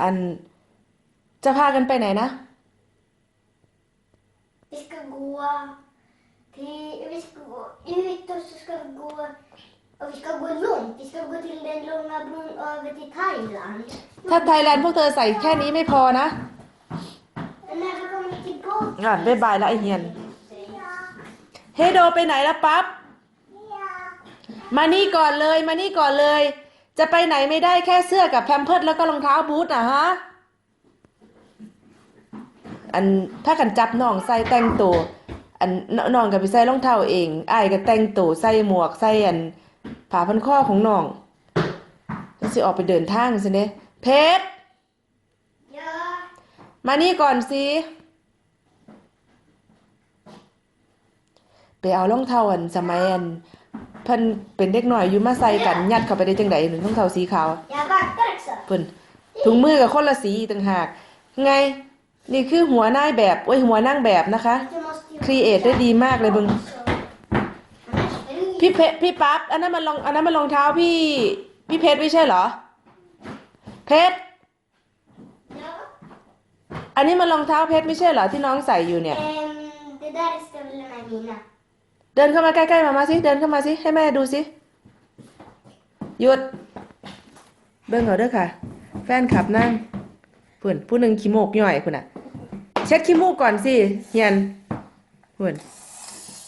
อันจะพากันไปไหนนะ Vi ska gå till... Vi ska gå ut och så ska vi gå... Och vi ska gå långt. Vi ska gå till den långa bron över till Thailand. ถ้าไทยแลนด์พวกเธอใส่แค่นี้ไม่พอนะ Men när vi kommer tillbaka... อะบ๊ายบายแล้วไอเฮียน เฮโดไปไหนละปั๊บ มานี่ก่อนเลย มานี่ก่อนเลย จะไปไหนไม่ได้แค่เสื้อกับแพมเพิร์ดแล้วก็รองเท้าบูทอะฮะ อันถ้ากันจับน้องใส่แต่งตัว อันนน้องก็ไปใส่รองเท้าเองอ้ายก็แต่งตัวใส่หมวกใส่อันผ้าพันคอของน้องแล้วสิออกไปเดินทางสิเด้เพชร Ja. มานี่ก่อนสิไปเอารองเท้าอันสมัยอันเพิ่นเป็นเด็กหน่อยอยู่มาใส่กันยัดเข้าไปได้จังไดหนึ่งรองเท้าสีขาว Jag backar också. เพิ่นถุงมือกับคนละสีอีกต่างหาก ไง นี่คือหัวนายแบบโอ้ยหัวนั่งแบบนะคะ Du måste ju... ครีเอทได้ดีมากเลยบึง Annars blir พี่เพพี่ปั๊บอันนั้นมันรองอันนั้นมันรองเท้าพี่ พี่เพชรไม่ใช่เหรอ เพชร Ja. อันนี้มันรองเท้าเพชรไม่ใช่เหรอที่น้องใส่อยู่เนี่ย เดินเข้ามาใกล้ๆมามาสิ เดินเข้ามาสิ ให้แม่ดูสิ หยุด เบิ่งเอาเด้อค่ะ แฟนขับนั่งเพื่อนผู้หนึ่งขี้โมกย่อยคุณอะ เช็ดขี้มูกก่อนสิเฮียนเพื่อน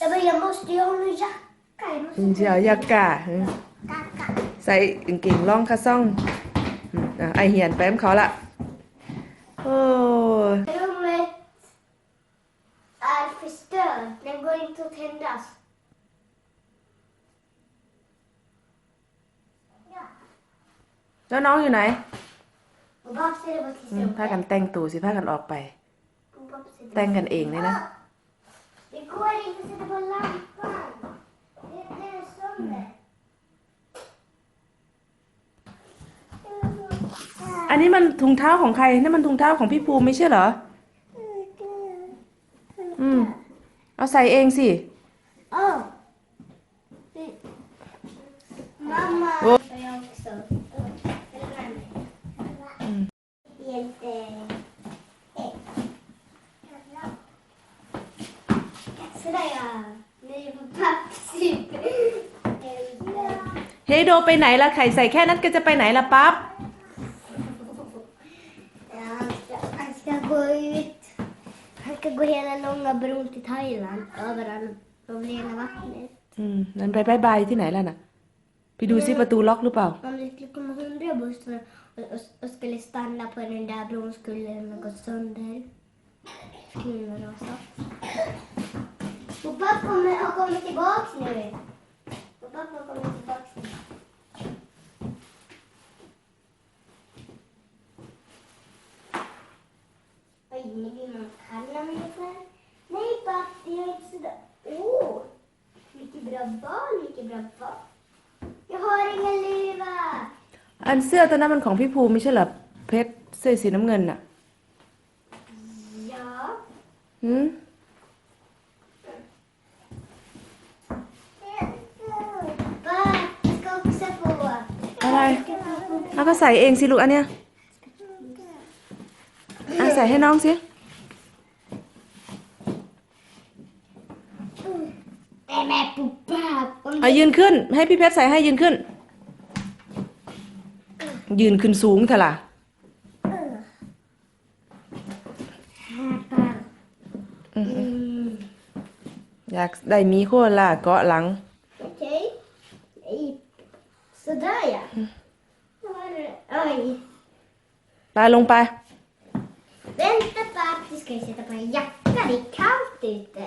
Ja, men jag måste ju ha en jacka. Jag måste อืมเสียยากาอืม jacka. ใส่กางเกงร่องคาซ่องอืมอะไอเฮียนไปมเขาละโอ้ย Rummet är förstört. Den går inte att tändas. แล้วน้องอยู่ไหน Och baksidan var อืมพากัน klisterrummet. แต่งตัวสิพากันออกไป Och baksidan- แต่งกันเองเลยนะ Det går inte att sätta på lampan. Det det är sönder. อันนี้มันถุงเท้าของใครนี่นมันถุงเท้าของพี่ภูมิไม่ใช่เหรอ อืม เอาใส่เองสิ Åh. Mamma. Åh. Och jag också. Mm. Helt... eh, eh. Sådär ja. Nu är det på pappsyp. เฮโดไปไหนล่ะไข่ใส่แค่นั้นก็จะไปไหนล่ะปั๊บ Ja, han ska, han ska gå ut. Han ska gå hela långa bron till Thailand. Över all- över hela vattnet. อืมนั่นไปบายบายที่ไหนล่ะน่ะ ไปดูซิประตูล็อกหรือเปล่า Om det skulle komma hundra bussar och, och, och skulle stanna på den där bron skulle den ha gått sönder. Skulle den ha sagt. Och pappa kommer, har kommit tillbaks nu. Och pappa har kommit tillbaks nu. Oj, nu vill man kalla mig för. Nej pappa, jag är inte sådär. Åh, vilket bra barn, vilket bra barn. Jag har ingen luva. อันเสื้อตัวนั้นมันของพี่ภูมิไม่ใช่เหรอเพชรเสื้อสีน้ำเงินน่ะ Ja. หืม Va? Jag ska också få. อะไร Jag ska få. แล้วก็ใส่เองสิลูกอันเนี้ยอะใส่ให้น้องสิ Nej men pappa. Om อะยืนขึ้น ให้พี่เพชรใส่ให้ยืนขึ้น ยืนขึ้นสูงเถอะล่ะ Pappa. Mm. อยากได้มีโคล่ะเกาะหลัง Okej. Nej. Sådär ja. Nu har du- Oj. ไปลงไป Vänta pappa. Du ska ju sätta på en jacka. Det är kallt ute.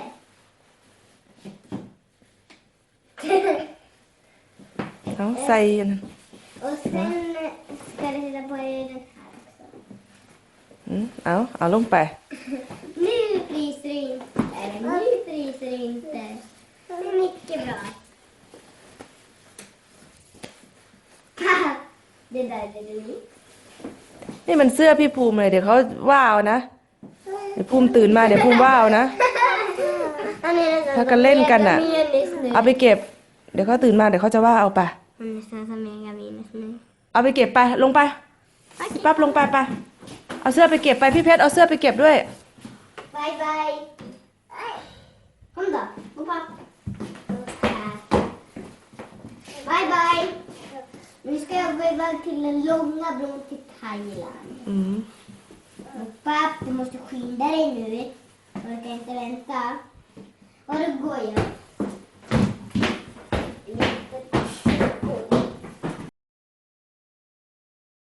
เอาใส่อันนั้น Och sen eh, ska du sätta på dig den här också. อืมเอาเอาลงไป Nu fryser det inte. Eller nu fryser det inte. Det är mycket bra. Det där är du. นี่มันเสื้อพี่ภูมิเลยเดี๋ยวเขาว่าเอานะ เดี๋ยวภูมิตื่นมาเดี๋ยวภูมิว่าเอานะ Han är nästan Packa länken där. Megaminus nu. เอาไปเก็บ เดี๋ยวเขาตื่นมาเดี๋ยวเขาจะว่าเอาไป Han är nästan som Megaminus nu. เอาไปเก็บไปลงไปปั๊บลงไปไป เอาเสื้อไปเก็บไปพี่เพชรเอาเสื้อไปเก็บด้วย Bye bye. Kom då. Gå på. Bye bye. Nu ska jag gå iväg till den långa bron till Thailand. อืม Och papp, du måste skynda dig nu. Jag kan inte vänta. Och då går jag. Thank you.